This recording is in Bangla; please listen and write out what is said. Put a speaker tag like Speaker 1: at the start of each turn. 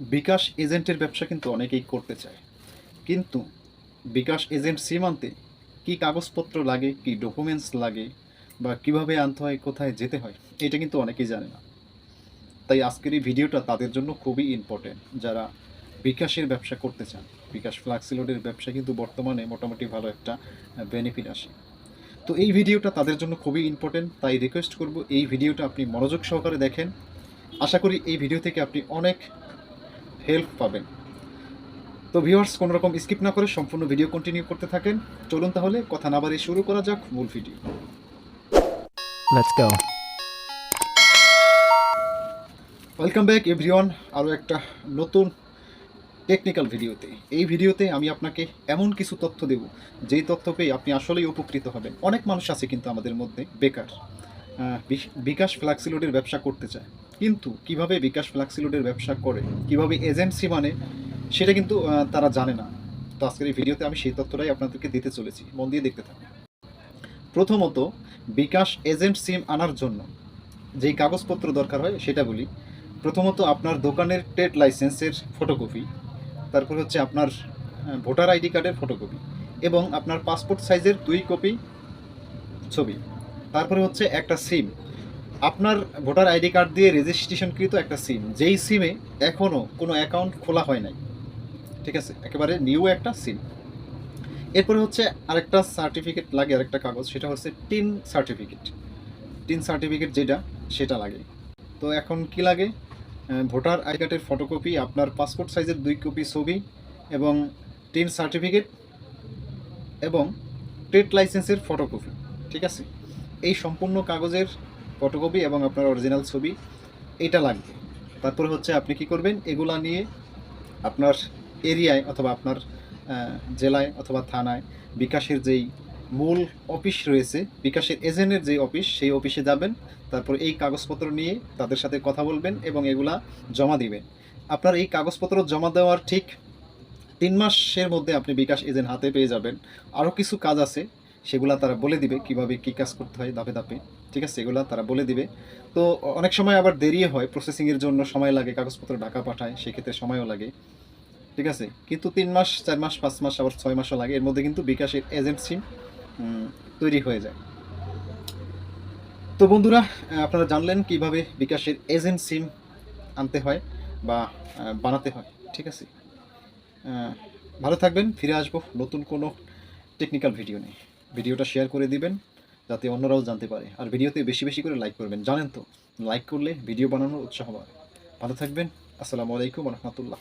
Speaker 1: বিকাশ এজেন্টের ব্যবসা কিন্তু অনেকেই করতে চায়। কিন্তু বিকাশ এজেন্ট সীমান্তে কী কাগজপত্র লাগে, কী ডকুমেন্টস লাগে বা কীভাবে আনতে হয়, কোথায় যেতে হয়, এটা কিন্তু অনেকেই জানে না। তাই আজকের এই ভিডিওটা তাদের জন্য খুবই ইম্পর্টেন্ট যারা বিকাশের ব্যবসা করতে চান। বিকাশ ফ্লাক্সিলোডের ব্যবসা কিন্তু বর্তমানে মোটামুটি ভালো একটা বেনিফিট আসে। তো এই ভিডিওটা তাদের জন্য খুবই ইম্পর্টেন্ট তাই রিকোয়েস্ট করব এই ভিডিওটা আপনি মনোযোগ সহকারে দেখেন। আশা করি এই ভিডিও থেকে আপনি অনেক হেল্প পাবেন। তো ভিউয়ার্স কোনো রকম স্কিপ না করে সম্পূর্ণ ভিডিও কন্টিনিউ করতে থাকেন। চলুন তাহলে কথা না বাড়িয়ে শুরু করা যাক মূল ভিডিও. ওয়েলকাম ব্যাক এভরিওয়ান আরও একটা নতুন টেকনিক্যাল ভিডিওতে এই ভিডিওতে আমি আপনাকে এমন কিছু তথ্য দেব যেই তথ্য পেয়ে আপনি আসলেই উপকৃত হবেন। অনেক মানুষ আছে কিন্তু আমাদের মধ্যে বেকার। বিকাশ ফ্লাক্সিলোডের ব্যবসা করতে চায়। কিন্তু কীভাবে বিকাশ ফ্লাক্সিলোডের ব্যবসা করে, কীভাবে এজেন্সি মানে সেটা কিন্তু তারা জানে না। তো আজকের এই ভিডিওতে আমি সেই তথ্যটাই আপনাদেরকে দিতে চলেছি। মন দিয়ে দেখতে থাকুন। প্রথমত, বিকাশ এজেন্ট সিম আনার জন্য যেই কাগজপত্র দরকার হয়, সেটা বলি। প্রথমত আপনার দোকানের ট্রেড লাইসেন্সের ফটোকপি, তারপর হচ্ছে আপনার ভোটার আইডি কার্ডের ফটোকপি এবং আপনার পাসপোর্ট সাইজের দুই কপি ছবি। তারপরে হচ্ছে একটা সিম আপনার ভোটার আইডি কার্ড দিয়ে রেজিস্ট্রেশনকৃত একটা সিম যেই সিমে এখনও কোনো অ্যাকাউন্ট খোলা হয় নাই। ঠিক আছে? একেবারে নিউ একটা সিম এরপরে হচ্ছে আরেকটা সার্টিফিকেট লাগে, আরেকটা কাগজ, সেটা হচ্ছে টিন সার্টিফিকেট টিন সার্টিফিকেট যেটা, সেটা লাগে। তো এখন কি লাগে? ভোটার আই কার্ডের ফটোকপি আপনার পাসপোর্ট সাইজের দুই কপি ছবি এবং টিন সার্টিফিকেট এবং ট্রেড লাইসেন্সের ফটোকপি ঠিক আছে? এই সম্পূর্ণ কাগজের ফটোকপি এবং আপনার অরিজিনাল ছবি, এটা লাগবে। তারপরে হচ্ছে আপনি কি করবেন, এগুলা নিয়ে আপনার এরিয়ায় অথবা আপনার জেলায় অথবা থানায় বিকাশের যেই মূল অফিস রয়েছে, বিকাশের এজেন্টের যে অফিস, সেই অফিসে যাবেন, তারপর এই কাগজপত্র নিয়ে তাদের সাথে কথা বলবেন এবং এগুলা জমা দিবেন। আপনার এই কাগজপত্র জমা দেওয়ার ঠিক তিন মাসের মধ্যে আপনি বিকাশ এজেন্ট হাতে পেয়ে যাবেন। আরও কিছু কাজ আছে সেগুলা তারা বলে দিবে কীভাবে কী কাজ করতে হয় ধাপে ধাপে। ঠিক আছে? এগুলা তারা বলে দিবে। তো অনেক সময় আবার দেরি হয় প্রসেসিংয়ের জন্য সময় লাগে, কাগজপত্র ঢাকা পাঠায়, সেক্ষেত্রে সময়ও লাগে। ঠিক আছে? কিন্তু তিন মাস, চার মাস, পাঁচ মাস, আবার ছয় মাসও লাগে। এর মধ্যে কিন্তু বিকাশের এজেন্ট সিম তৈরি হয়ে যায়। তো বন্ধুরা আপনারা জানলেন কীভাবে বিকাশের এজেন্ট সিম আনতে হয় বা বানাতে হয়। ঠিক আছে? ভালো থাকবেন, ফিরে আসব নতুন কোনো টেকনিক্যাল ভিডিও নিয়ে। ভিডিওটা শেয়ার করে দিবেন, যাতে অন্যরাও জানতে পারে। আর ভিডিওতে বেশি বেশি করে লাইক করবেন। জানেন তো লাইক করলে ভিডিও বানানোর উৎসাহ হবে ভালো থাকবেন। আসসালামু আলাইকুম রহমতুল্লাহ।